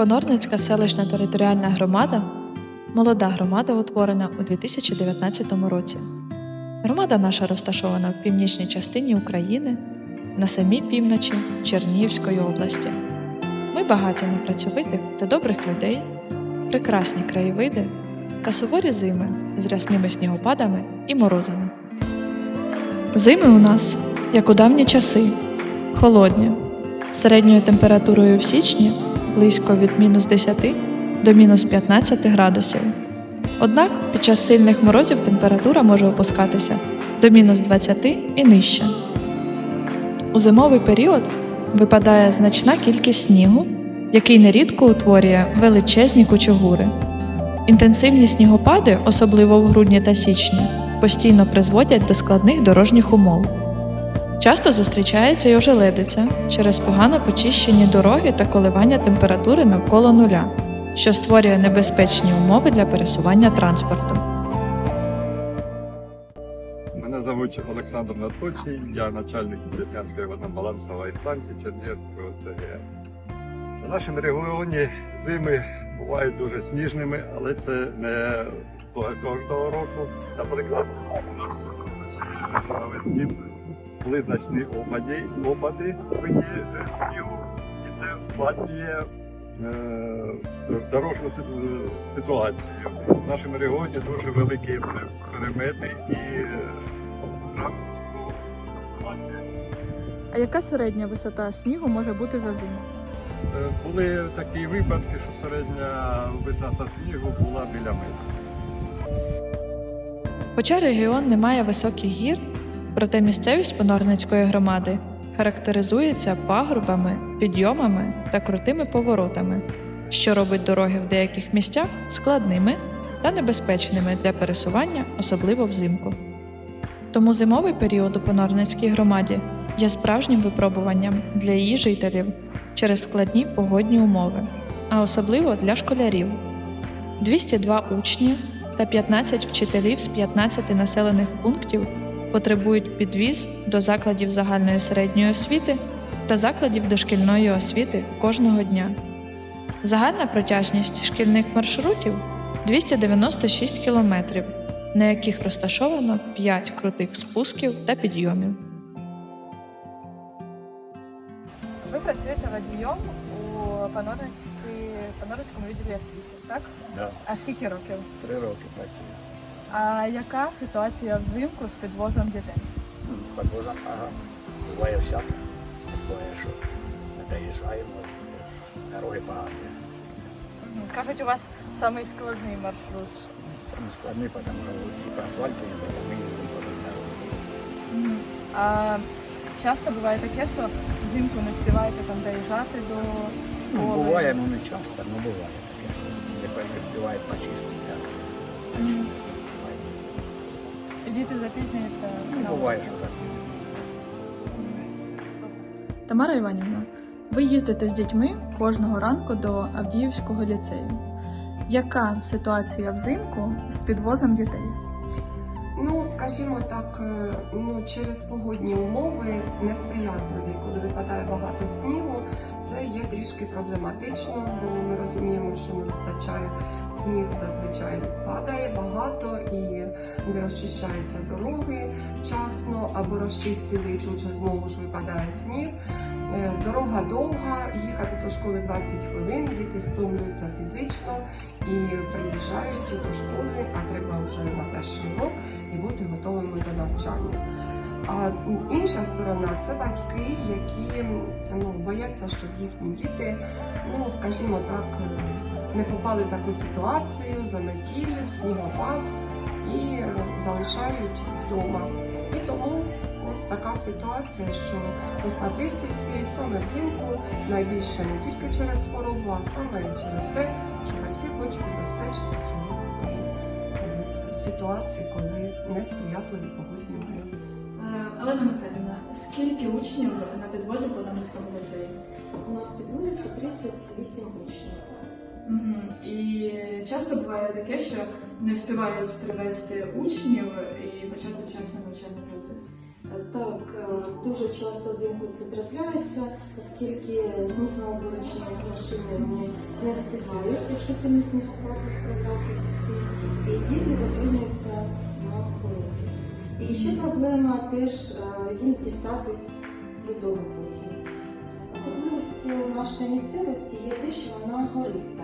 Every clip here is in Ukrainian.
Понорницька селищна територіальна громада молода громада, утворена у 2019 році. Громада наша розташована в північній частині України на самій півночі Чернігівської області. Ми багаті на працьовитих та добрих людей, прекрасні краєвиди та суворі зими з рясними снігопадами і морозами. Зими у нас, як у давні часи, холодні, середньою температурою в січні близько від мінус 10 до мінус 15 градусів. Однак під час сильних морозів температура може опускатися до мінус 20 і нижче. У зимовий період випадає значна кількість снігу, який нерідко утворює величезні кучугури. Інтенсивні снігопади, особливо в грудні та січні, постійно призводять до складних дорожніх умов. Часто зустрічається й ожеледиця через погано почищені дороги та коливання температури навколо нуля, що створює небезпечні умови для пересування транспорту. Мене звуть Олександр Наточний, я начальник Деснянської воднобалансової станції Чернігівського ЦГ. В нашому регіоні зими бувають дуже сніжними, але це не кожного року. Наприклад, у нас навесні були значні опади, опади в виді е, снігу, і це ускладнює е, дорожню ситуацію. В нашому регіоні дуже великі перемети і е, ускладнює. А яка середня висота снігу може бути за зиму? Е, Були такі випадки, що середня висота снігу була біля метра. Хоча регіон не має високих гір, проте місцевість Понорницької громади характеризується пагорбами, підйомами та крутими поворотами, що робить дороги в деяких місцях складними та небезпечними для пересування, особливо взимку. Тому зимовий період у Понорницькій громаді є справжнім випробуванням для її жителів через складні погодні умови, а особливо для школярів. 202 учні та 15 вчителів з 15 населених пунктів потребують підвіз до закладів загальної середньої освіти та закладів дошкільної освіти кожного дня. Загальна протяжність шкільних маршрутів 296 кілометрів, на яких розташовано 5 крутих спусків та підйомів. Ви працюєте водієм у Панорницькому відділі освіти, так? Да, А скільки років? три роки працюю. А яка ситуація взимку з підвозом дітей? Ну, Подвозом, ага. Буває всяке. Буває, що не доїжджаємо, дороги погані. Кажуть, у вас самий складний маршрут. Саме складний, тому що всі по асфальту а ми їздимо по. А часто буває таке, що взимку не співаєте там доїжджати до Ну, буває, ну не часто, але буває таке, не встигають почистити. Діти запізнюються. Ну, буває, що так. Тамара Іванівна, ви їздите з дітьми кожного ранку до Авдіївського ліцею. Яка ситуація взимку з підвозом дітей? Ну, скажімо так, е, ну через погодні умови несприятливі, коли випадає багато снігу, це є трішки проблематично, бо ми розуміємо, що не вистачає сніг, зазвичай падає багато і не розчищаються дороги вчасно, або розчистили і тут же знову ж випадає сніг. Е, Дорога довга, їхати до школи 20 хвилин, діти стомлюються фізично і приїжджають до школи, а треба вже на перший урок і бути готовими до навчання. А інша сторона це батьки, які ну, бояться, щоб їхні діти, ну скажімо так, не попали в таку ситуацію, заметілі, в снігопад і залишають вдома. І тому ось така ситуація, що по статистиці саме взимку найбільше не тільки через хворобу, а саме через те, що батьки хочуть убезпечити свої дітей від ситуації, коли несприятливі погодні умови. Олена Михайлівна, скільки учнів на підвозі по Донецькому ліцеї? У нас підвозиться 38 учнів. І часто буває таке, що не встигають привезти учнів і почати вчасно навчальний процес. Так, е, дуже часто взимку це трапляється, оскільки снігооборочні машини вони не встигають, якщо сильний снігопад справлятися і діти запізнюються на уроки. І ще проблема теж е, їм дістатись додому потім. Особливістю нашої місцевості є те, що вона гориста.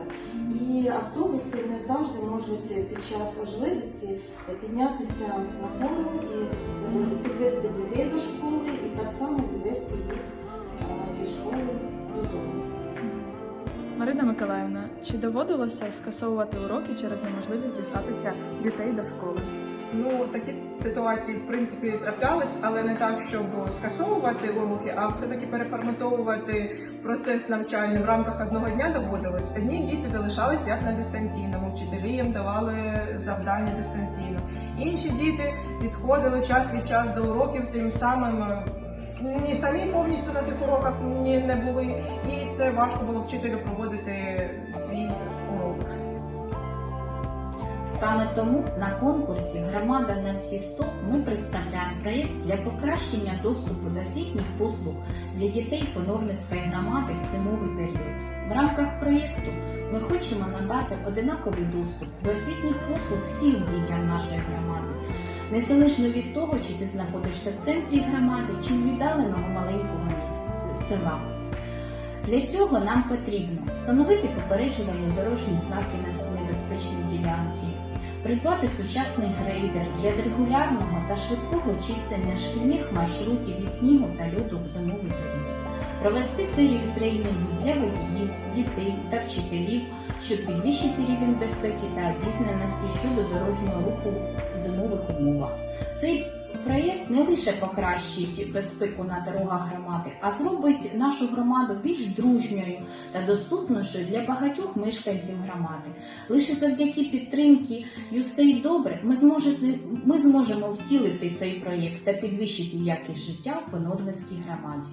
І автобуси не завжди можуть під час важливиці піднятися на гору і підвести дітей до школи, і так само підвести їх е, зі школи додому. Марина Миколаївна, чи доводилося скасовувати уроки через неможливість дістатися дітей до школи? Ну, такі ситуації в принципі траплялись, але не так, щоб скасовувати уроки, а все-таки переформатовувати процес навчальний в рамках одного дня доводилось. Одні діти залишались як на дистанційному, вчителі їм давали завдання дистанційно. Інші діти підходили час від часу до уроків, тим самим ні самі повністю на тих уроках ні не були, і це важко було вчителю проводити свій урок. Саме тому на конкурсі Громада на всі 100 ми представляємо проєкт для покращення доступу до освітніх послуг для дітей Понорницької громади в зимовий період. В рамках проєкту ми хочемо надати одинаковий доступ до освітніх послуг всім дітям нашої громади, незалежно від того, чи ти знаходишся в центрі громади, чи в віддаленого маленького міста села. Для цього нам потрібно встановити попереджувальні дорожні знаки на всі небезпечні ділянки, придбати сучасний грейдер для регулярного та швидкого чистення шкільних маршрутів від снігу та льоду в зимовий період, провести серію тренінгів для водіїв, дітей та вчителів, щоб підвищити рівень безпеки та обізнаності щодо дорожнього руху в зимових умовах. Цей Проєкт не лише покращить безпеку на дорогах громади, а зробить нашу громаду більш дружньою та доступнішою для багатьох мешканців громади. Лише завдяки підтримці «Юсей Добре ми, зможете, ми зможемо втілити цей проєкт та підвищити якість життя в Понорницькій громаді.